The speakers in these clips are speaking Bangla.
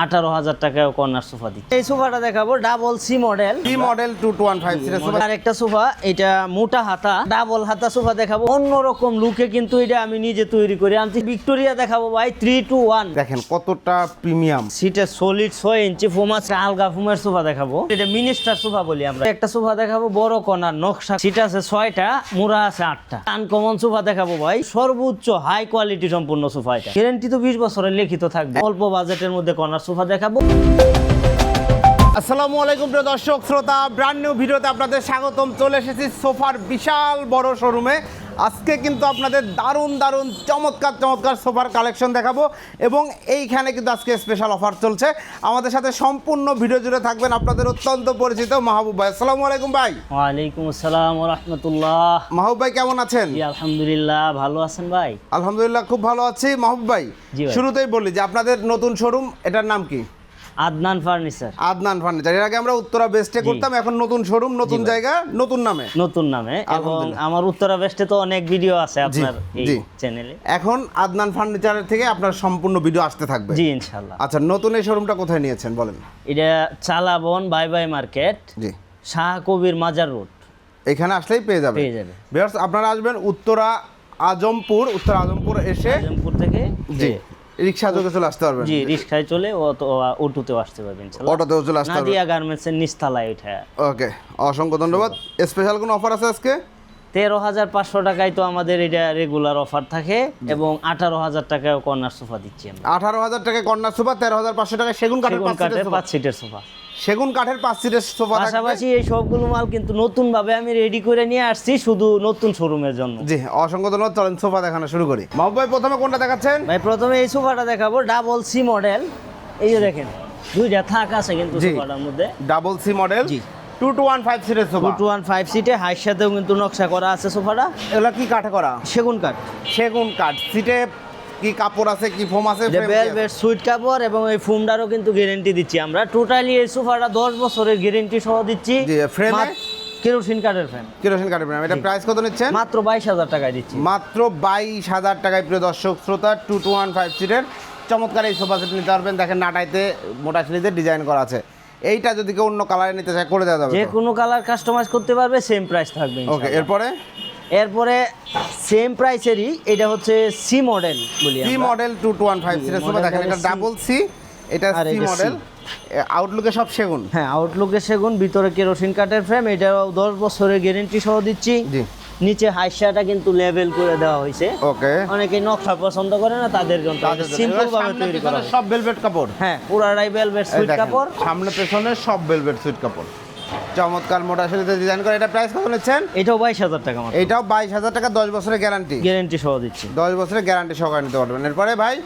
আঠারো হাজার টাকায় কর্নার সোফা দিচ্ছে। এই সোফাটা দেখাবো ডাবল সি মডেল কি model two two one five আর একটা সোফা এটা মোটা হাতা। ডাবল হাতা সোফা দেখাবো অন্যরকম লুকে কিন্তু এটা আমি নিজে তৈরি করে আনছি। ভিক্টোরিয়া দেখাবো ভাই থ্রি টু ওয়ান দেখেন কতটা প্রিমিয়াম সিটে সলিড ছয় ইঞ্চি ফোম আছে আলগা ফোমের সোফা দেখাবো। এটা মিনিস্টার সোফা বলি আমরা। একটা সোফা দেখাবো বড় কর্নার নকশা। সিট আছে ছয়টা মুড়া আছে আটটা। আনকমন সোফা দেখাবো ভাই সর্বোচ্চ হাই কোয়ালিটি সম্পূর্ণ সোফা এটা। গ্যারেন্টি তো বিশ বছরের লিখিত থাকবে। অল্প বাজেটের মধ্যে কর্নার সোফা দেখাবো। আসসালামু আলাইকুম প্রিয় দর্শক, শ্রোতা ব্র্যান্ড নিউ ভিডিওতে আপনাদের স্বাগতম। চলে এসেছি সোফার বিশাল বড় শোরুমে আজকে কিন্তু আপনাদের দারুণ দারুণ চমৎকার চমৎকার সোফার কালেকশন দেখাবো এবং এইখানে কিন্তু আজকে স্পেশাল অফার চলছে। আমাদের সাথে সম্পূর্ণ ভিডিও জুড়ে থাকবেন আপনাদের অত্যন্ত পরিচিত মাহবুব ভাই। আসসালামু আলাইকুম ভাই। ওয়ালাইকুম আসসালাম রহমতুল্লাহ। মাহবুব ভাই কেমন আছেন? জি আলহামদুলিল্লাহ ভালো আছেন ভাই? আলহামদুলিল্লাহ খুব ভালো আছি। মাহবুব ভাই। শুরুতেই বলি যে আপনাদের নতুন শোরুম এটার নাম কি? আদনান ফার্নিচার। আদনান ফার্নিচার। এর আগে আমরা উত্তরা বেস্টে করতাম এখন নতুন শোরুম নতুন জায়গা নতুন নামে। নতুন নামে এবং আমার উত্তরা বেস্টে তো অনেক ভিডিও আছে আপনার এই চ্যানেলে এখন আদনান ফার্নিচারের থেকে আপনার সম্পূর্ণ ভিডিও আসতে থাকবে। জি ইনশাল্লাহ আচ্ছা নতুন এই শোরুমটা কোথায় নিয়েছেন বলেন? এটা চালাবন বাই বাই মার্কেট জি। শাহ কবির মাজার রোড। এখানে আসলেই পেয়ে যাবে। পেয়ে যাবে। ভিউয়ার্স আপনারা আসবেন উত্তরা আজমপুর উত্তর আজমপুর এসে আজমপুর থেকে জি। রিক্সা যোগে চলে আসতে পারবেন। জি রিক্সায় চলে উর্দুতেও আসতে পারবেন অটোতেও চলে আসতে পারবেন। নাদিয়া গার্মেন্টসের নিস্তালায় ওইটা। ওকে অসংখ্য ধন্যবাদ। স্পেশাল কোনো অফার আছে আজকে? তেরো হাজার পাঁচশো টাকায় তো আমাদের এটা রেগুলার অফার থাকে এবং আঠারো হাজার টাকায় কর্নার সোফা দিচ্ছি আমরা। আঠারো হাজার টাকায় কর্নার সোফা তেরো হাজার পাঁচশো টাকায় সেগুন কাঠের পাঁচ সিটের সোফা। সেগুন কাঠের পাঁচ সিটের সোফা পাশাপাশি এই সবগুলো মাল কিন্তু নতুন ভাবে আমি রেডি করে নিয়ে আসছি শুধু নতুন শোরুমের জন্য। জি অসংখ্য ধন্যবাদ। চলেন সোফা দেখানো শুরু করি। মাহবুব ভাই প্রথমে কোনটা দেখাচ্ছেন? ভাই প্রথমে এই সোফাটা দেখাবো ডাবল সি মডেল এই যে দেখেন দুইটা থাক আছে কিন্তু। সোফাটার মধ্যে। ডাবল সি মডেল জি। টু টু ওয়ান ফাইভ সিটের সোফা। টু ওয়ান ফাইভ সিটে হাইট সাথেও কিন্তু নকশা করা আছে সোফাটা। এগুলো কি কাঠে করা? সেগুন কাঠ। সেগুন কাঠ। সিটে কি কাপড় আছে কি ফোম আছে? ভেলভেট সুইট কাপড় এবং এই ফোমটারও কিন্তু গ্যারেন্টি দিচ্ছি আমরা। টোটালি এই সোফাটা দশ বছরের গ্যারেন্টি সহ দিচ্ছি। জি, frame কেরোসিন কাঠের ফ্রেম কেরোসিন কাঠের frame। এটা প্রাইস কত নিচ্ছেন? মাত্র বাইশ হাজার টাকায় দিচ্ছি। মাত্র বাইশ হাজার টাকায় প্রিয় দর্শক শ্রোতা টু টু ওয়ান ফাইভ সিটের চমৎকার এই সোফা সেট নিতে পারবেন। দেখেন নাটাইতে মোটা সিলিতে ডিজাইন করা আছে। এইটা যদি কেউ অন্য কালারে নিতে চায় করে দেওয়া যাবে যে কোনো কালার কাস্টমাইজ করতে পারবে সেম প্রাইস থাকবে ওকে এরপরে? এরপরে সেম প্রাইসেরই এটা হচ্ছে সি মডেল বলি C model two two one five model দেখেন এটা ডাবল সি এটা সি মডেল আউটলুকে সব সেগুন। হ্যাঁ আউটলুকে সেগুন ভিতরে কেরোসিন কাঠের ফ্রেম এটাও দশ বছরের গ্যারেন্টি সহ দিচ্ছি। জি। নিচে হাইসাটা কিন্তু লেভেল করে দেওয়া হয়েছে। ওকে। অনেকে নকশা পছন্দ করে না তাদের জন্য। সিম্পল ভাবে তৈরি করা সব ভেলভেট কাপড়। হ্যাঁ পুরাটাই ভেলভেট সুইট কাপড়। সামনে পেছনে সব ভেলভেট সুইট কাপড়। চমৎকার মোটা শরীরে ডিজাইন করে। এটা প্রাইস কত নিচ্ছেন? এটাও বাইশ হাজার টাকা এটাও বাইশ হাজার টাকা দশ বছরের গ্যারান্টি গ্যারান্টি সহ দিচ্ছি। দশ বছরের গ্যারান্টি সহকারে নিতে পারবেন এরপরে ভাই?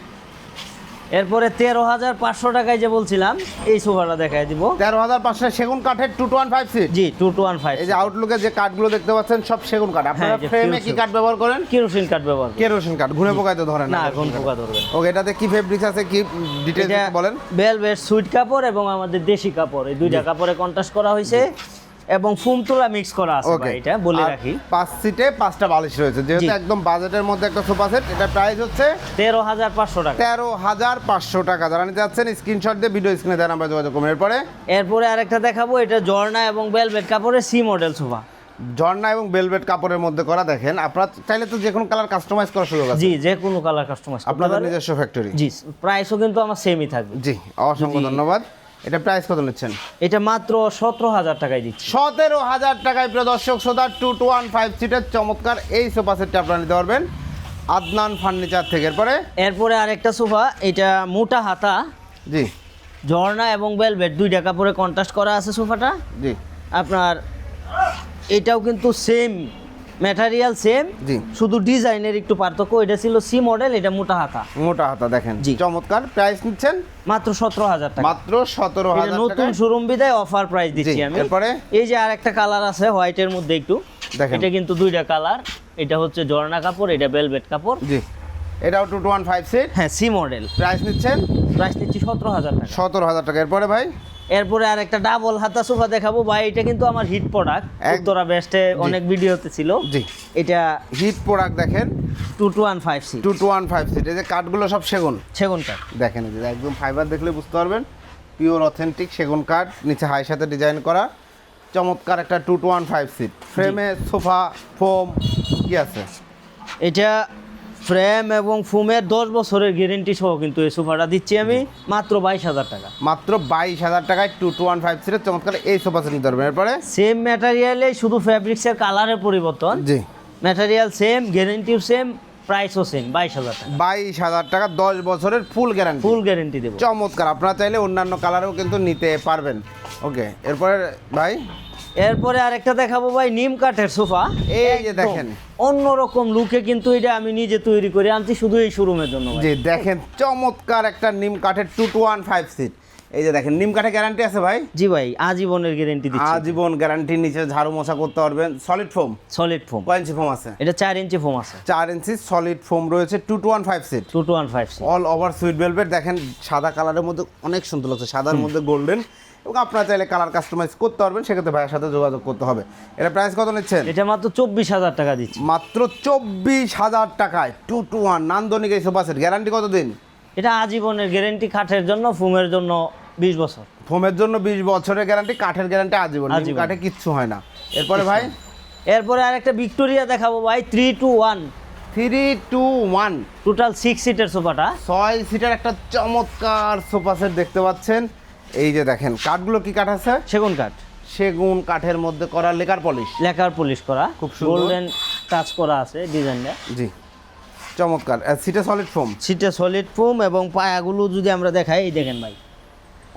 এরপরে তেরো হাজার পাঁচশো টাকায় যে বলছিলাম এই সোফাটা দেখায় দিব। তেরো হাজার পাঁচশো সেগুন কাঠের two two one five seat জি টু টু ওয়ান ফাইভ এই যে আউটলুকে যে কাঠগুলো দেখতে পাচ্ছেন সব সেগুন কাঠ। আপনারা হ্যাঁ, ফ্রেমে কি কাঠ ব্যবহার করেন? কেরোসিন কাঠ ব্যবহার করি। কেরোসিন কাঠ ঘুরে পোকায় তো ধরেন না। এখন পোকা ধরবে ওকে এটাতে কি ফেব্রিক্স আছে কি ডিটেলস বলেন। ভেলভেট সুইট কাপড় এবং আমাদের দেশি কাপড়। এই দুইটা কাপড়ে কন্ট্রাস্ট করা হয়েছে। এবং ফুম তোলা মিক্স করা আছে ভাই, এটা বলে রাখি। পাঁচ সিটে পাঁচটা বালিশ রয়েছে। যেহেতু একদম বাজেটের মধ্যে একটা সোফা সেট এটা প্রাইস হচ্ছে তেরো হাজার পাঁচশো টাকা। তেরো হাজার পাঁচশো টাকা। যারা নিতে যাচ্ছেন স্ক্রিনশট দিয়ে ভিডিও স্ক্রিনে দেন আমরা যোগাযোগ করবেন এরপরে? এরপরে আরেকটা দেখাবো এটা জর্না এবং ভেলভেট কাপড়ের সি মডেল সোফা ঝর্ণা এবং বেলভেট কাপড়ের মধ্যে করা দেখেন আপনারা চাইলে তো যে কোনো কালার কাস্টমাইজ করার সুযোগ আছে। জি যে কোনো কালার কাস্টমাইজ আপনাদের নিজস্ব ফ্যাক্টরি জি প্রাইসও কিন্তু আমার সেমই থাকবে। জি অসংখ্য ধন্যবাদ। এটা প্রাইস কত নিচ্ছেন? এটা মাত্র সতেরো হাজার টাকায় দিচ্ছি। সতেরো হাজার টাকায় প্রিয় দর্শক শ্রোতা টু টু ওয়ান ফাইভ সিটের চমৎকার এই সোফা সেটটা আপনারা নিতে পারবেন। আদনান ফার্নিচার থেকে। এরপরে? এরপরে আরেকটা সোফা এটা মোটা হাতা জি। ঝর্ণা এবং ভেলভেট দুইটা কাপড়ে কন্ট্রাস্ট করা আছে সোফাটা জি। আপনার এটাও কিন্তু সেম ম্যাটেরিয়াল সেম জি। শুধু ডিজাইনের একটু পার্থক্য এটা ছিল সি মডেল এটা মোটা হাতা। মোটা হাতা দেখেন। জি। চমৎকার। প্রাইস নিচ্ছেন? মাত্র সতেরো হাজার টাকা। মাত্র সতেরো হাজার নতুন শোরুম বিদায় অফার প্রাইস দিচ্ছি আমি। এরপরে? এই যে আরেকটা কালার আছে হোয়াইটের মধ্যে একটু। দেখেন। এটা কিন্তু দুইটা কালার এটা হচ্ছে জর্না কাপড় এটা ভেলভেট কাপড়। জি। এটাও two two one five seat হ্যাঁ সি মডেল প্রাইস নিচ্ছেন? প্রাইস নিচ্ছি সতেরো হাজার টাকা। সতেরো হাজার টাকা। এরপরে ভাই? এরপরে আর একটা ডাবল হাতা সোফা দেখাবো। ভাই এটা কিন্তু আমার হিট প্রোডাক্ট উত্তরা বেস্টে অনেক ভিডিওতে ছিল। জি। এটা হিট প্রোডাক্ট দেখেন। Two two one five C two two one five seat এই যে কাঠগুলো সব সেগুন। সেগুন কাঠ। দেখেন একদম ফাইবার দেখলে বুঝতে পারবেন। পিওর অথেন্টিক সেগুন কাঠ নিচে হাই সাথে ডিজাইন করা। চমৎকার একটা two two one five seat ফ্রেমে সোফা ফোম কি আছে? এটা ফ্রেম এবং ফুমের দশ বছরের গ্যারেন্টি সহ কিন্তু এই সোফাটা দিচ্ছি আমি মাত্র বাইশ হাজার টাকা। মাত্র বাইশ হাজার টাকায় টু টু ওয়ান ফাইভ সিটের চমৎকার এই সোফা সেট নিতে পারবেন। এরপরে? সেম ম্যাটেরিয়ালে শুধু ফ্যাব্রিক্সের কালারের পরিবর্তন। জি। ম্যাটেরিয়াল সেম গ্যারেন্টিও সেম প্রাইসও সেম বাইশ হাজার টাকা। বাইশ হাজার টাকা দশ বছরের ফুল গ্যারান্টি ফুল গ্যারেন্টি দেবো। চমৎকার আপনারা চাইলে অন্যান্য কালারেও কিন্তু নিতে পারবেন। ওকে এরপরে ভাই? এরপরে আরেকটা দেখাবো ভাই নিম কাঠের সোফা। এই যে দেখেন। অন্যরকম লুকে কিন্তু এটা আমি নিজে তৈরি করে আনছি শুধু এই শোরুমের জন্য ভাই। যে দেখেন চমৎকার একটা নিম কাঠের two two one five seat এই যে দেখেন নিম কাঠে গ্যারান্টি আছে ভাই? জি ভাই আজীবনের গ্যারান্টি দিচ্ছি। আজীবন গ্যারান্টির নিচে ঝাড়ু মশা করতে পারবেন। সলিড ফোম সলিড ফোম কয় ইঞ্চি ফোম আছে? এটা চার ইঞ্চি ফোম আছে। চার ইঞ্চি সলিড ফোম রয়েছে two two one five seat two two one five all over sweet velvet দেখেন সাদা কালারের মধ্যে অনেক সুন্দর লাগছে। সাদার মধ্যে গোল্ডেন এবং আপনারা চাইলে কালার কাস্টমাইজ করতে পারবেন সেক্ষেত্রে ভাইয়ের সাথে যোগাযোগ করতে হবে। এটা প্রাইস কত নিচ্ছেন? এটা মাত্র চব্বিশ হাজার টাকা দিচ্ছি। মাত্র চব্বিশ হাজার টাকায় টু টু ওয়ান নান্দনিক এই সোফা সেট গ্যারান্টি কত দিন এটা আজীবনের গ্যারেন্টি কাঠের জন্য ফুমের জন্য বিশ বছর। ফোমের জন্য বিশ বছরের গ্যারান্টি কাঠের গ্যারান্টি আজীবন। কাঠে কিচ্ছু হয় না। এরপরে ভাই? এরপরে আরেকটা ভিক্টোরিয়া দেখাবো ভাই three two one three two one total six সিটের সোফাটা ছয় সিটের একটা চমৎকার সোফা সেট দেখতে পাচ্ছেন। এই যে দেখেন কাঠগুলো কি কাঠ আছে? সেগুন কাঠ। সেগুন কাঠের মধ্যে করা লেকার পলিশ। লেকার পলিশ করা। খুব সুন্দর। গোল্ডেন টাচ করা আছে ডিজাইনটা। জি চমৎকার। সিটে সলিড ফোম সিটে সলিড ফোম এবং পায়াগুলো যদি আমরা দেখাই এই দেখেন ভাই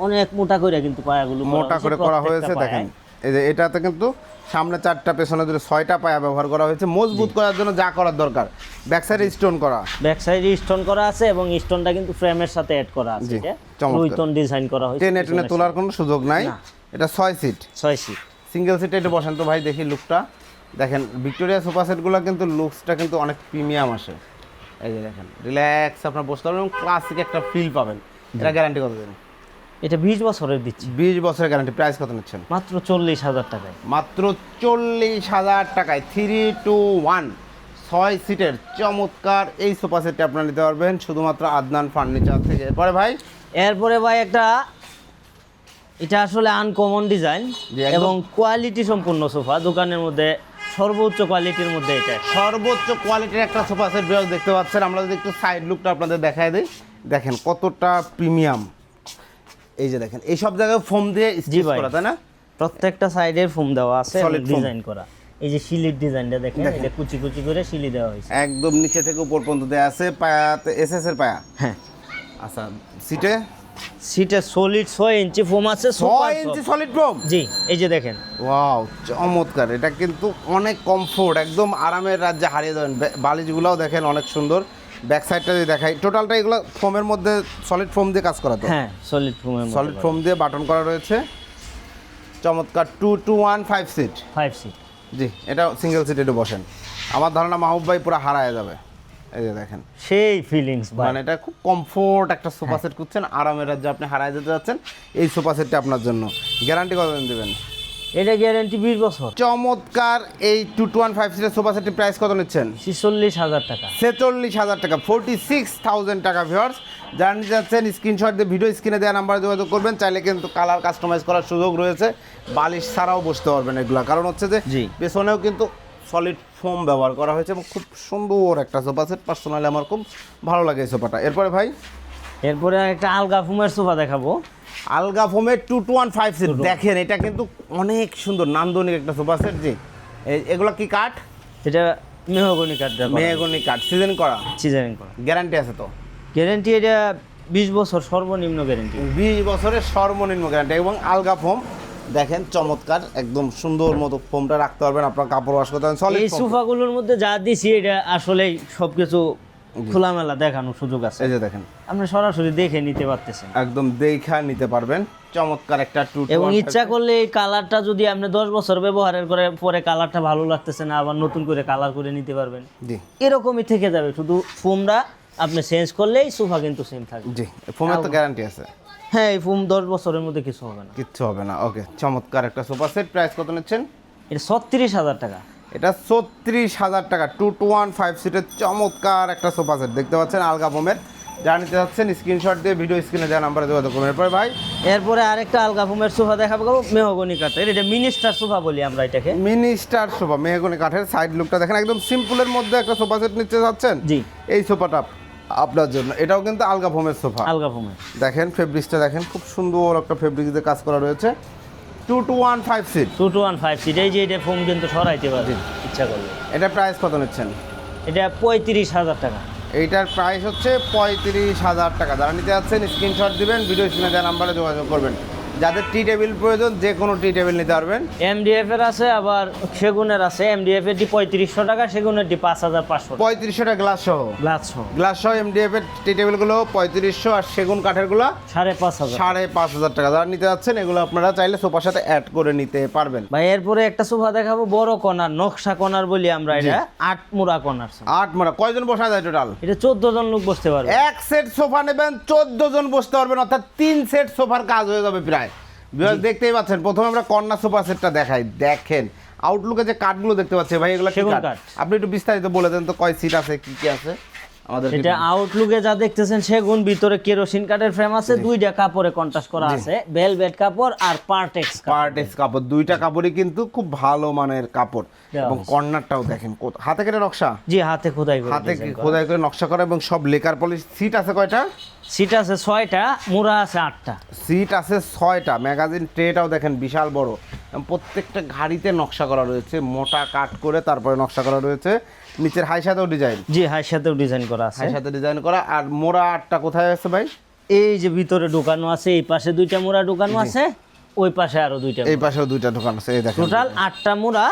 অনেক মোটা করে কিন্তু পায়াগুলো মোটা করে করা হয়েছে দেখেন। এই যে এটাতে কিন্তু সামনে চারটা পেছনে দুটো ছয়টা পায়া ব্যবহার করা হয়েছে। মজবুত করার জন্য যা করার দরকার। ব্যাক সাইডে স্টোন করা। ব্যাক সাইডে স্টোন করা আছে এবং স্টোনটা কিন্তু ফ্রেমের সাথে অ্যাড করা আছে। লুইটন ডিজাইন করা হয়েছে টেনে টেনে তোলার কোনো সুযোগ নাই। এটা ছয় সিট ছয় সিট সিঙ্গেল সিটে একটু বসেন তো ভাই দেখি লুকটা দেখেন ভিক্টোরিয়া সোফা সেটগুলো কিন্তু লুকসটা কিন্তু অনেক প্রিমিয়াম আসে। এই যে দেখেন রিল্যাক্স আপনার বসতে পারবেন এবং ক্লাসিক একটা ফিল পাবেন। এটা গ্যারান্টি কত দিন? এটা বিশ বছরের দিচ্ছি। বিশ বছরের গ্যারান্টি প্রাইস কত নিচ্ছেন? মাত্র চল্লিশ হাজার টাকায়। মাত্র চল্লিশ হাজার টাকায় থ্রি টু ওয়ান ছয় সিটের চমৎকার। এই সোফা সেটটা আপনারা নিতে পারবেন শুধুমাত্র আদনান ফার্নিচার থেকে। এরপরে ভাই? এরপরে ভাই একটা এটা আসলে আনকমন ডিজাইন এবং কোয়ালিটি সম্পূর্ণ সোফা দোকানের মধ্যে সর্বোচ্চ কোয়ালিটির মধ্যে এটা সর্বোচ্চ কোয়ালিটির একটা সোফা সেট দেখতে পাচ্ছেন। আমরা যদি একটু সাইড লুকটা আপনাদের দেখায় দিই দেখেন কতটা প্রিমিয়াম এই যে দেখেন এই সব জায়গায় ফোম দিয়ে স্টিচ করা তাই না? প্রত্যেকটা সাইডে ফোম দেওয়া আছে। ডিজাইন করা। এই যে শিলির ডিজাইনটা দেখেন। এটা কুচি কুচি করে শিলি দেওয়া হয়েছে। একদম নিচে থেকে উপর পর্যন্ত দেওয়া আছে পায়াতে এস এর পায়া? হ্যাঁ। আচ্ছা সিটে সিটে সলিড ছয় ইঞ্চি ফোম আছে super ছয় ইঞ্চি সলিড ফোম জি এই যে দেখেন। ওয়াও চমৎকার। এটা কিন্তু অনেক কমফোর্ট একদম আরামের রাজ্যে হারিয়ে দেবেন বালিশগুলোও দেখেন অনেক সুন্দর। ব্যাক সাইডটা যদি দেখাই টোটালটা এগুলো ফোমের মধ্যে সলিড ফোম দিয়ে কাজ করা তো? হ্যাঁ সলিড ফোমের সলিড ফোম দিয়ে বাটন করা রয়েছে। চমৎকার two two one five seat five seat জি এটা সিঙ্গেল সিট একটু বসেন। আমার ধারণা মাহবুব ভাই পুরো হারায় যাবে। এই যে দেখেন। সেই ফিলিংস মানে এটা খুব কমফোর্ট একটা সোফা সেট করছেন। আরামের রাজ্যে আপনি হারায় যেতে যাচ্ছেন। এই সোফা সেটটা আপনার জন্য। গ্যারান্টি কতদিন দেবেন? এটা গ্যারেন্টি বিশ বছর। চমৎকার এই টু টু ওয়ান ফাইভ সিটের সোফা সেটের প্রাইস কত নিচ্ছেন? ছিচল্লিশ হাজার টাকা। ছেচল্লিশ হাজার টাকা ফোরটি সিক্স থাউজেন্ড টাকা ভিওর্স যারা নিতে যাচ্ছেন স্ক্রিনশট দিয়ে ভিডিও স্ক্রিনে দেওয়া নাম্বারে যোগাযোগ করবেন চাইলে কিন্তু কালার কাস্টমাইজ করার সুযোগ রয়েছে। বালিশ ছাড়াও বসতে পারবেন এগুলা। কারণ হচ্ছে যে জি। পেছনেও কিন্তু সলিড ফোম ব্যবহার করা হয়েছে এবং খুব সুন্দর একটা সোফা সেট পার্সোনালি আমার খুব ভালো লাগে এই সোফাটা এরপরে ভাই? এরপরে একটা আলগা ফুমের সোফা দেখাবো। আলগা ফোমের two two one five seat দেখেন এটা কিন্তু অনেক সুন্দর নান্দনিক একটা সোফা সেট জি। এগুলো কি কাঠ? এটা মেহগনি কাঠ মেহগনি কাঠ সিজন করা? সিজারিং করা। গ্যারান্টি আছে তো? গ্যারান্টি এটা বিশ বছর সর্বনিম্ন গ্যারান্টি বিশ বছরের সর্বনিম্ন গ্যারান্টি এবং আলগা ফোম। দেখেন চমৎকার একদম সুন্দর মতো ফোমটা রাখতে পারবেন আপনার কাপড় ওয়াশ করতে পারবেন এই সোফাগুলোর মধ্যে যা দিছি এটা আসলেই সবকিছু খোলামেলা দেখানোর সুযোগ আছে। এই যে দেখেন। আপনি সরাসরি দেখে নিতে পারতেছেন। একদম দেখা নিতে পারবেন। চমৎকার একটা টু এবং ইচ্ছা করলে এই কালারটা যদি আপনি দশ বছর ব্যবহারের করে পরে কালারটা ভালো লাগতেছে না আবার নতুন করে কালার করে নিতে পারবেন। জি। এরকমই থেকে যাবে। শুধু ফোমটা আপনি চেঞ্জ করলেই সোফা কিন্তু সেম থাকবে। জি ফোমের তো গ্যারান্টি আছে। হ্যাঁ এই ফোম দশ বছরের মধ্যে কিছু হবে না। কিচ্ছু হবে না। ওকে চমৎকার একটা সোফা। সেট প্রাইস কত নিচ্ছেন? এটা ছত্রিশ হাজার টাকা। এটা ছত্রিশ হাজার টাকা। টু টু ওয়ান ফাইভ সিটের চমৎকার একটা সোফা সেট দেখতে পাচ্ছেন আলগা ফোমের যা নিতে যাচ্ছেন স্ক্রিনশট দিয়ে ভিডিও স্ক্রিনে দেওয়া নাম্বারে যোগাযোগ করবেন এরপরে ভাই? এরপরে আরেকটা আলগা ফুমের সোফা দেখাবো মেহগনি কাঠের। এটা মিনিস্টার সোফা বলি আমরা এটাকে। মিনিস্টার সোফা মেহগনি কাঠের। সাইড লুকটা দেখেন একদম সিম্পলের মধ্যে একটা সোফা সেট নিতে যাচ্ছেন? জি। এই সোফাটা আপনার জন্য। এটাও কিন্তু আলগা ফোমের সোফা আলগা ফুমের দেখেন ফেব্রিক্সটা দেখেন খুব সুন্দর একটা ফেব্রিক্স দিয়ে কাজ করা রয়েছে। Two two one five seat. Two two one five seat এই যে এটা ফোম কিন্তু সরাইতে পারবে ইচ্ছা করলে। এটা প্রাইস কত নিচ্ছেন? এটা পঁয়ত্রিশ হাজার টাকা। এইটার প্রাইস হচ্ছে পঁয়ত্রিশ হাজার টাকা। যারা নিতে যাচ্ছেন স্ক্রিনশট দিবেন ভিডিও শুনে দেওয়া নাম্বারে যোগাযোগ করবেন। যাদের টি টেবিল প্রয়োজন যে কোনো টি টেবিল নিতে পারবেন। এমডিএফ এর আছে আবার সেগুনের আছে। এমডিএফ এর ডি পঁয়ত্রিশশো টাকা সেগুনের ডি পাঁচ হাজার পাঁচশো পঁয়ত্রিশশো টাকা গ্লাস সহ? গ্লাস সহ। গ্লাস সহ এমডিএফ এর টি টেবিলগুলো পঁয়ত্রিশশো আর সেগুন কাঠেরগুলো সাড়ে পাঁচ হাজার। সাড়ে পাঁচ হাজার টাকা। যারা নিতে যাচ্ছেন এগুলো আপনারা চাইলে সোফার সাথে অ্যাড করে নিতে পারবেন। ভাই এরপরে একটা সোফা দেখাবো বড় কর্নার নকশা কর্নার বলি আমরা এটা। আট মুড়া কর্নার আট মারা কয়জন বসা যায় টোটাল এটা চোদ্দ জন লোক বসতে পারবে। এক সেট সোফা নেবেন চোদ্দ জন বসতে পারবেন অর্থাৎ তিন সেট সোফার কাজ হয়ে যাবে প্রায়। দেখতেই পাচ্ছেন প্রথমে আমরা কন্যা সোফা সেটটা দেখাই। দেখেন আউটলুকে যে কাঠগুলো দেখতে পাচ্ছি ভাই এগুলো। আপনি একটু বিস্তারিত বলে দেন তো কয় সিট আছে কি কি আছে? আমাদের এটা আউটলুকে যা দেখতেছেন সেগুন ভিতরে কেরোসিন কাঠের ফ্রেম আছে দুইটা কাপড়ে কন্ট্রাস্ট করা আছে ভেলভেট কাপড় আর পার্টেক্স পার্টেক্স কাপড় দুইটা কাপড়ই কিন্তু খুব ভালো মানের কাপড়। এবং কর্নারটাও দেখেন হাতে কেটে নকশা? জি হাতে খোদাই করে হাতে খোদাই করে নকশা করা এবং সব লেকার পলিশ সিট আছে কয়টা? সিট আছে ছয়টা মুড়া আছে আটটা। সিট আছে ছয়টা। ম্যাগাজিন ট্রেটাও দেখেন বিশাল বড়। প্রত্যেকটা ঘাড়িতে নকশা করা রয়েছে। মোটা কাট করে তারপরে নকশা করা রয়েছে। নিচের হাই সাথেও ডিজাইন জি হাই সাথেও ডিজাইন করা আছে। হাই সাথে ডিজাইন করা। আর মোড়া আটটা কোথায় আছে ভাই? এই যে ভিতরে ঢুকানো আছে এই পাশে দুইটা মুড়া ঢুকানো আছে ওই পাশে আরও দুইটা এই পাশেও দুইটা দোকান আছে এই দেখেন। টোটাল আটটা মোড়া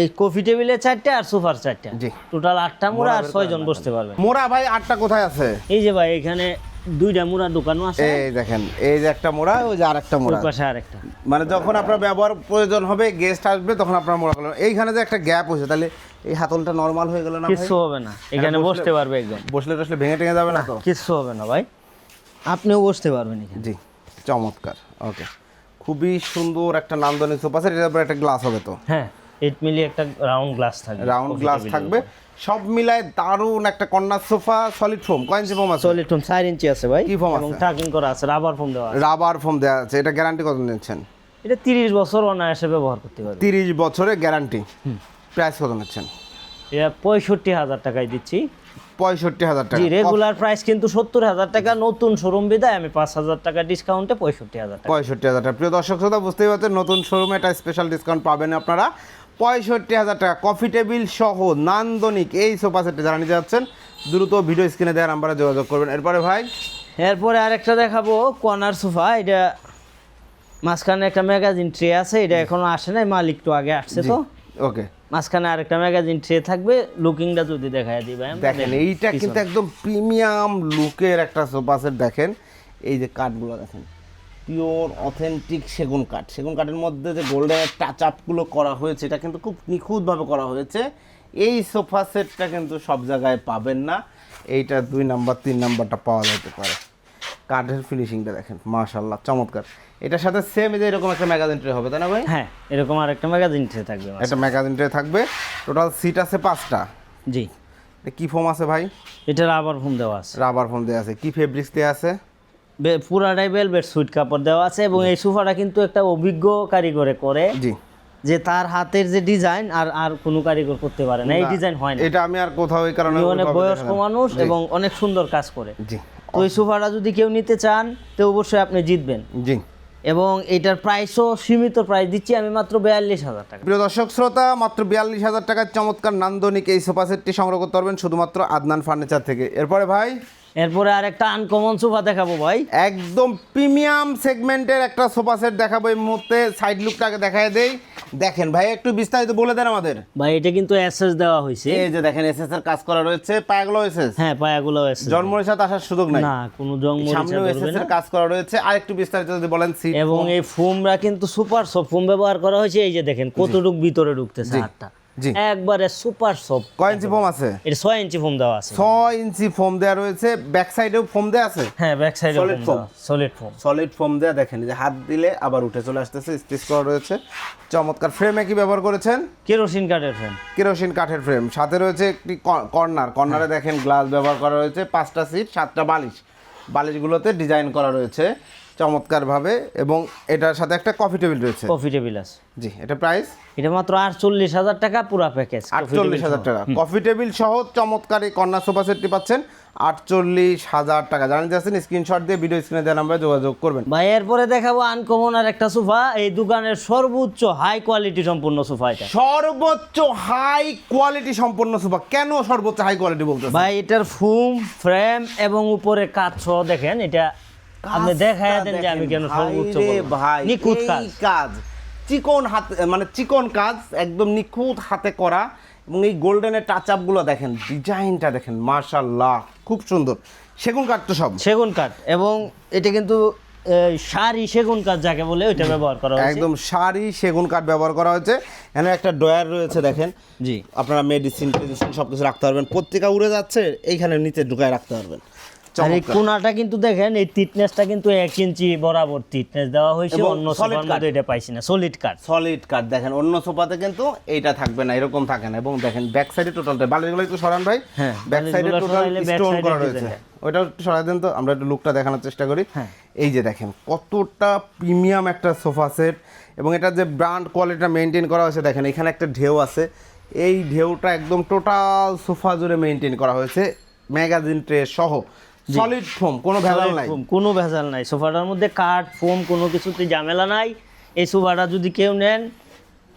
এই কফি টেবিলে চারটে আর সোফার চারটা। জি। টোটাল আটটা মুড়া আর বের ছয় জন বসতে পারবে। মোড়া ভাই আটটা কোথায় আছে? এই যে ভাই এখানে দুইটা মুড়া ঢুকানো আছে। এই দেখেন এই যে একটা মোড়া ওই যে আরেকটা মোড়া। পাশে আরেকটা। মানে যখন আপনার ব্যবহার প্রয়োজন হবে গেস্ট আসবে তখন আপনার মোড়া করবেন এইখানে যে একটা গ্যাপ হয়েছে তাহলে এই হাতলটা নর্মাল হয়ে গেল না কিচ্ছু হবে না। এখানে বসতে পারবে একদম। বসলে টসলে ভেঙে টেঙে যাবে না তো? কিচ্ছু হবে না ভাই। আপনিও বসতে পারবেন জি চমৎকার। ওকে খুবই সুন্দর একটা নান্দনিক সোফা সেট এটার উপরে একটা গ্লাস হবে তো? হ্যাঁ এইট মিলি একটা রাউন্ড গ্লাস থাকবে। রাউন্ড গ্লাস থাকবে। সব মিলায় দারুণ একটা corner sofa solid foam coin foam আছে? সলিড ফোম চার ইঞ্চি আছে ভাই। কি এবং আছে? টাকিং করা আছে রাবার ফোম দেওয়া আছে। রাবার ফোম দেওয়া আছে। এটা গ্যারান্টি কত নিচ্ছেন? এটা তিরিশ বছর অনায়াসে ব্যবহার করতে পারবে। তিরিশ বছরের গ্যারান্টি প্রাইস কত নিচ্ছেন? এটা পঁয়ষট্টি হাজার টাকায় দিচ্ছি। পঁয়ষট্টি হাজার টাকা। জি রেগুলার প্রাইস কিন্তু সত্তর হাজার টাকা নতুন শোরুম বিদায়। আমি পাঁচ হাজার টাকা ডিসকাউন্টে পঁয়ষট্টি হাজার টাকা। পঁয়ষট্টি হাজার টাকা। প্রিয় দর্শক শ্রোতা বুঝতেই পারছেন নতুন শোরুমে একটা স্পেশাল ডিসকাউন্ট পাবেন আপনারা। পঁয়ষট্টি হাজার টাকা কফি টেবিল সহ নান্দনিক এই সোফা সেটে যারা নিতে যাচ্ছেন দ্রুত ভিডিও স্ক্রিনে দেওয়ার নাম্বারে যোগাযোগ করবেন। এরপরে ভাই? এরপরে আরেকটা দেখাবো কর্নার সোফা। এটা মাঝখানে একটা ম্যাগাজিন ট্রে আছে এটা এখনও আসে নাই মালিক তো আগে আসছে তো। ওকে। মাঝখানে আরেকটা ম্যাগাজিন ট্রে থাকবে লুকিংটা যদি দেখায় দিবে দেখেন এইটা কিন্তু একদম প্রিমিয়াম লুকের একটা সোফা সেট দেখেন। এই যে কাঠগুলো দেখেন। পিওর অথেন্টিক সেগুন কাঠ। সেগুন কাঠের মধ্যে যে গোল্ডেনের টাচ আপগুলো করা হয়েছে এটা কিন্তু খুব নিখুঁতভাবে করা হয়েছে। এই সোফা সেটটা কিন্তু সব জায়গায় পাবেন না। এইটা দুই নাম্বার তিন নাম্বারটা পাওয়া যেতে পারে। কাঠের ফিনিশিংটা দেখেন মাশাল্লাহ চমৎকার। এটার সাথে সেম যে এরকম একটা ম্যাগাজিন ট্রে হবে তাই না ভাই? হ্যাঁ এরকম আর একটা ম্যাগাজিন ট্রে থাকবে একটা ম্যাগাজিন ট্রে থাকবে। টোটাল সিট আছে পাঁচটা। জি। কি ফোম আছে ভাই? এটা রাবার ফোম দেওয়া আছে। রাবার ফোম দেওয়া আছে। কি ফেব্রিক্স দেওয়া আছে? পুরাটাই বেলভেট সুইট কাপড় দেওয়া আছে এবং এই সোফাটা কিন্তু একটা অভিজ্ঞ কারিগরে করে জি। যে তার হাতের যে ডিজাইন আর আর কোনো কারিগর করতে পারে না। এই ডিজাইন হয় না। এটা আমি আর কোথাও এই কারণে অনেক বয়স্ক। মানুষ এবং অনেক সুন্দর কাজ করে। জি। তো এই সোফাটা যদি কেউ নিতে চান তো অবশ্যই আপনি জিতবেন। জি। এবং এটার প্রাইসও সীমিত প্রাইস দিচ্ছি আমি মাত্র বিয়াল্লিশ হাজার টাকা। প্রিয় দর্শক শ্রোতা মাত্র বিয়াল্লিশ হাজার টাকার চমৎকার নান্দনিক এই সোফা সেটটি সংগ্রহ করতে পারবেন শুধুমাত্র আদনান ফার্নিচার থেকে। এরপরে ভাই? এরপরে আর একটা আনকমন সোফা দেখাবো ভাই। একদম প্রিমিয়াম সেগমেন্টের একটা সোফা সেট দেখাবো এই মুহূর্তে। সাইড লুকটাকে দেখায় দেই। দেখেন ভাই একটু বিস্তারিত বলে দেন আমাদের। ভাই এটা কিন্তু এসএস দেওয়া হয়েছে। এই যে দেখেন এসএস এর কাজ করা রয়েছে। পায়াগুলো এসএস হ্যাঁ পায়াগুলো এসএস জন্মের সাথে আসার সুযোগ নাই। না কোনো জং মরিচা সামনেও ধরবে এসএস এর কাজ করা রয়েছে। আর একটু বিস্তারিত যদি বলেন সিট এবং এই ফোমরা কিন্তু সুপার সব ফোম ব্যবহার করা হয়েছে। এই যে দেখেন কতটুক ভিতরে ঢুকতেছে হাতটা। একবারে সুপার সফট। কয় ইঞ্চি ফোম আছে? এটা ছয় ইঞ্চি ফোম দেওয়া আছে। ছয় ইঞ্চি ফোম দেওয়া রয়েছে। ব্যাক সাইডেও ফোম দেওয়া আছে? হ্যাঁ ব্যাক সাইডে Solid foam? Solid foam solid foam দেওয়া দেখেন যে হাত দিলে আবার উঠে চলে আসতেছে স্টিচ করা রয়েছে। চমৎকার ফ্রেমে কি ব্যবহার করেছেন? কেরোসিন কাঠের ফ্রেম কেরোসিন কাঠের ফ্রেম সাথে রয়েছে একটি কর্নার কর্নারে দেখেন গ্লাস ব্যবহার করা রয়েছে পাঁচটা সিট সাতটা বালিশ। বালিশগুলোতে ডিজাইন করা রয়েছে। চমৎকারভাবে এবং এটার সাথে একটা কফি টেবিল রয়েছে। কফি টেবিল আছে। জি এটা প্রাইস এটা মাত্র আটচল্লিশ হাজার টাকা পুরা প্যাকেজ আটচল্লিশ হাজার টাকা। কফি টেবিল সহ চমৎকার এই কর্নার সোফা সেটটি পাচ্ছেন আটচল্লিশ হাজার টাকা। জানেন যাচ্ছেন স্ক্রিনশট দিয়ে ভিডিও স্ক্রিনে দেওয়া নাম্বারে যোগাযোগ করবেন। ভাই এরপরে দেখাবো আনকমন আর একটা সোফা। এই দোকানের সর্বোচ্চ হাই কোয়ালিটি সম্পূর্ণ সোফা এটা। সর্বোচ্চ হাই কোয়ালিটি সম্পন্ন সোফা। কেন সর্বোচ্চ হাই কোয়ালিটি বলতে ভাই এটার ফুম ফ্রেম এবং উপরে সহ দেখেন এটা আপনি দেখায় দেন যে আমি কেন সর্বোচ্চ ভাই নিখুঁত কাজ। চিকন হাত মানে চিকন কাজ একদম নিখুঁত হাতে করা এবং এই গোল্ডেনের টাচ আপগুলো দেখেন ডিজাইনটা দেখেন মার্শাল্লাহ খুব সুন্দর। সেগুন কাঠ তো সব। সেগুন কাঠ এবং এটা কিন্তু সারি সেগুন কাঠ যাকে বলে ওইটা ব্যবহার করা হয়েছে। একদম সারি সেগুন কাঠ ব্যবহার করা হয়েছে। এখানে একটা ডয়ার রয়েছে দেখেন। জি। আপনারা মেডিসিন টেডিসিন সব কিছু রাখতে পারবেন। পত্রিকা উড়ে যাচ্ছে এইখানে নিচে ঢুকায় রাখতে পারবেন। আর এই। কোনাটা কিন্তু দেখেন এই তিটনেসটা কিন্তু এক ইঞ্চি বরাবর তিটনেস দেওয়া হয়েছে অন্য সোফার। মধ্যে এটা পাইছি না সলিড কাঠ সলিড কাঠ দেখেন অন্য সোফাতে কিন্তু এইটা থাকবে না এরকম থাকে না। এবং দেখেন ব্যাক সাইডে টোটালটা বালিশগুলো একটু সরান ভাই। হ্যাঁ, ব্যাক সাইডে টোটাল স্টোন করা রয়েছে। ওইটা সরাই দেন তো আমরা একটু লুকটা দেখানোর চেষ্টা করি। হ্যাঁ। এই যে দেখেন কতটা প্রিমিয়াম একটা সোফা সেট এবং এটা যে ব্র্যান্ড কোয়ালিটিটা মেনটেন করা হয়েছে দেখেন এখানে একটা ঢেউ আছে। এই ঢেউটা একদম টোটাল সোফা জুড়ে মেনটেন করা হয়েছে। ম্যাগাজিন ট্রে সহ। সলিড ফোম কোনো ভেজাল নাই। কোনো ভেজাল নাই। সোফাটার মধ্যে কাঠ ফোম কোনো কিছুতে ঝামেলা নাই। এই সোফাটা যদি কেউ নেন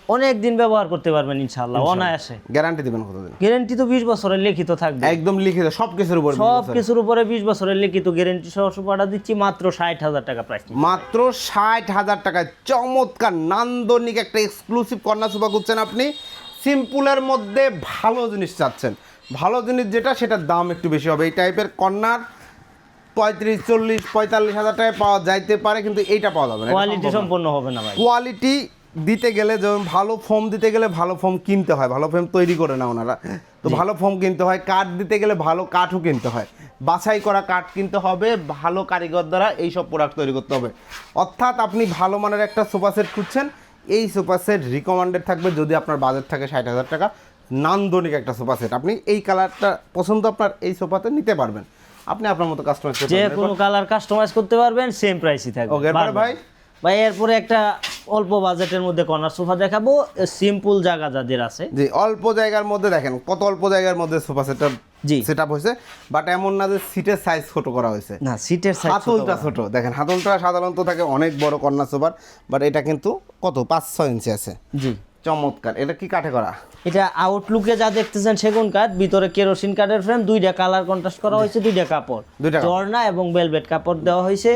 অনেক দিন ব্যবহার করতে পারবেন ইনশাল্লাহ অনায়াসে। গ্যারান্টি দিবেন কতদিন? গ্যারান্টি তো বিশ বছরের লিখিত থাকবে। একদম লিখিত সব কিছুর উপর সব কিছুর উপরে বিশ বছরের লিখিত গ্যারান্টি সহ সোফাটা দিচ্ছি মাত্র ষাট হাজার টাকা প্রাইস মাত্র ষাট হাজার টাকায়। চমৎকার নান্দনিক একটা এক্সক্লুসিভ কন্যা সোফা খুঁজছেন আপনি। সিম্পলের মধ্যে ভালো জিনিস চাচ্ছেন। ভালো জিনিস যেটা সেটার দাম একটু বেশি হবে। এই টাইপের কন্যার পঁয়ত্রিশ চল্লিশ পঁয়তাল্লিশ হাজার টাকায় পাওয়া যাইতে পারে কিন্তু এইটা পাওয়া যাবে না কোয়ালিটি। সম্পন্ন হবে না ভাই। কোয়ালিটি দিতে গেলে যেমন ভালো ফোম দিতে গেলে ভালো ফোম কিনতে হয় ভালো ফোম তৈরি করে না ওনারা। তো ভালো ফোম কিনতে হয় কাঠ দিতে গেলে ভালো কাঠও কিনতে হয়। বাছাই করা কাঠ কিনতে হবে ভালো কারিগর দ্বারা এই সব প্রোডাক্ট তৈরি করতে হবে। অর্থাৎ আপনি ভালো মানের একটা সোফা সেট খুঁজছেন এই সোফা সেট রিকমান্ডেড থাকবে যদি আপনার বাজেট থাকে ষাট হাজার টাকা। নান্দনিক একটা সোফা সেট আপনি এই কালারটা পছন্দ আপনার এই সোফাতে নিতে পারবেন। আপনি আপনার মতো কাস্টমাইজ করতে যে কোনো কালার কাস্টমাইজ করতে পারবেন সেম প্রাইসই থাকবে বারবার। ভাই? ভাই এরপরে একটা অল্প বাজেটের মধ্যে কর্নার সোফা দেখাবো সিম্পল জায়গা যাদের আছে। জি অল্প জায়গার মধ্যে দেখেন কত অল্প জায়গার মধ্যে সোফা সেটটা জি। সেট আপ হয়েছে বাট এমন না যে সিটের সাইজ ছোট করা হয়েছে। না সিটের সাইজ হাতলটা ছোট দেখেন হাতলটা সাধারণত থাকে অনেক বড় কন্যা সোফার বাট এটা কিন্তু কত? পাঁচ ছয় ইঞ্চি আছে। জি। চমৎকার। এটা কি কাঠে করা? এটা আউটলুকে যা দেখতেছেন সেগুন কাঠ ভিতরে কেরোসিন কাঠের ফ্রেম দুইটা কালার কন্ট্রাস্ট করা হয়েছে দুইটা কাপড়। দুইটা। জর্না এবং বেলভেট কাপড় দেওয়া হয়েছে।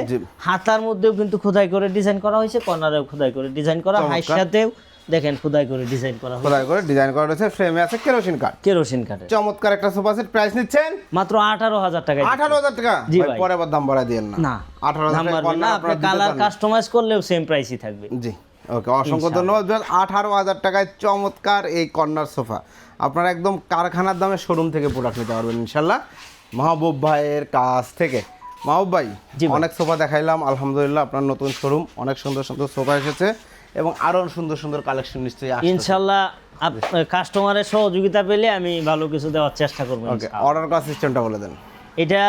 হাতার মধ্যেও কিন্তু খোদাই করে ডিজাইন করা হয়েছে কর্নারেও খোদাই করে ডিজাইন করা চমৎকার। হাইসাতেও দেখেন খোদাই করে ডিজাইন করা হয়েছে। খোদাই করে ডিজাইন করা রয়েছে ফ্রেমে আছে কেরোসিন কাঠ। কেরোসিন কাঠের। চমৎকার একটা সোফা সেট প্রাইস নিচ্ছেন? মাত্র আঠারো হাজার টাকা আঠারো হাজার টাকা? জি ভাই। পরে আবার দাম বাড়া দিয়েন না। না। আঠারো হাজার দাম টাকা না আপনি কালার কাস্টমাইজ করলেও সেম প্রাইসই থাকবে। জি। ওকে অসংখ্য ধন্যবাদ আঠারো হাজার টাকায় চমৎকার এই কর্নার সোফা আপনারা একদম কারখানার দামে শোরুম থেকে প্রোডাক্ট নিতে পারবেন ইনশাল্লাহ মাহবুব ভাইয়ের কাছ থেকে। মাহবুব ভাই অনেক সোফা দেখাইলাম আলহামদুলিল্লাহ আপনার নতুন শোরুম অনেক সুন্দর সুন্দর সোফা এসেছে এবং আরও সুন্দর সুন্দর কালেকশন নিশ্চয়ই ইনশাল্লাহ কাস্টমারের সহযোগিতা পেলে আমি ভালো কিছু দেওয়ার চেষ্টা করব ওকে অর্ডার করার সিস্টেমটা বলে দেন। এটা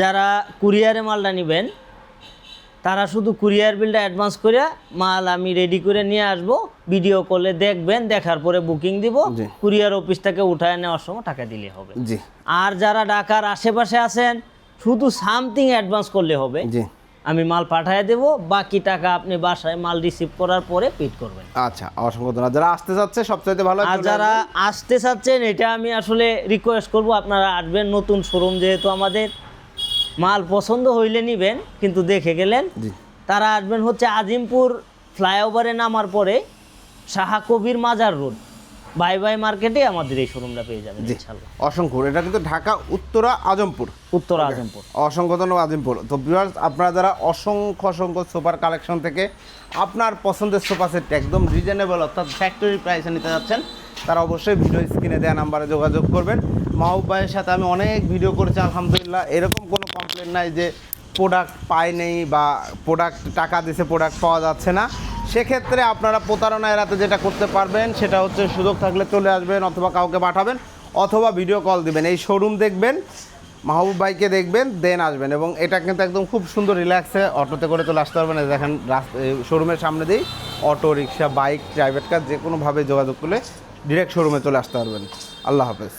যারা কুরিয়ারে মালটা নেবেন তারা শুধু কুরিয়ার বিলটা অ্যাডভান্স করে মাল আমি রেডি করে নিয়ে আসব ভিডিও কলে দেখবেন দেখার পরে বুকিং দিব। কুরিয়ার অফিস থেকে উঠায় নেওয়ার সময় টাকা দিলে হবে। জি। আর যারা ঢাকার আশেপাশে আছেন শুধু সামথিং অ্যাডভান্স করলে হবে। জি। আমি মাল পাঠিয়ে দেব বাকি টাকা আপনি বাসায় মাল রিসিভ করার পরে পেড করবেন। আচ্ছা অসংখ্য ধন্যবাদ। যারা আসতে যাচ্ছে সবচাইতে ভালো আর যারা আসতে চাচ্ছেন এটা আমি আসলে রিকোয়েস্ট করব আপনারা আসবেন নতুন শোরুম যেহেতু আমাদের। মাল পছন্দ হইলে নিবেন কিন্তু দেখে গেলেন তারা আসবেন হচ্ছে আজিমপুর ফ্লাইওভারে নামার পরে শাহা কবির মাজার রোড। বাই বাই মার্কেটে আমাদের এই শোরুমটা পেয়ে যাবেন অসংখ্য। এটা কিন্তু ঢাকা উত্তরা আজমপুর। উত্তর আজমপুর। অসংখ্য ধন্যবাদ আজিমপুর। তো ভিউয়ার্স আপনারা যারা অসংখ্য অসংখ্য সোফার কালেকশন থেকে আপনার পছন্দের সোফা সেটটা একদম রিজনেবল অর্থাৎ ফ্যাক্টরি প্রাইসে নিতে যাচ্ছেন তারা অবশ্যই ভিডিও স্ক্রিনে দেওয়া নাম্বারে যোগাযোগ করবেন। মাহবুব ভাইয়ের সাথে আমি অনেক ভিডিও করেছি, আলহামদুলিল্লাহ। এরকম কোনো কমপ্লেন নাই যে প্রোডাক্ট পায় নেই বা প্রোডাক্ট টাকা দিছে প্রোডাক্ট পাওয়া যাচ্ছে না। সেক্ষেত্রে আপনারা প্রতারণা এড়াতে যেটা করতে পারবেন, সেটা হচ্ছে সুযোগ থাকলে চলে আসবেন অথবা কাউকে পাঠাবেন অথবা ভিডিও কল দিবেন। এই শোরুম দেখবেন, মাহবুব ভাইকে দেখবেন দেন আসবেন। এবং এটা কিন্তু একদম খুব সুন্দর রিল্যাক্সে অটোতে করে চলে আসতে পারবেন। দেখেন শোরুমের সামনে দিয়েই auto, rickshaw bike private car যে কোনোভাবে যোগাযোগ করলে ডিরেক্ট শোরুমে চলে আসতে পারবেন। আল্লাহ হাফেজ।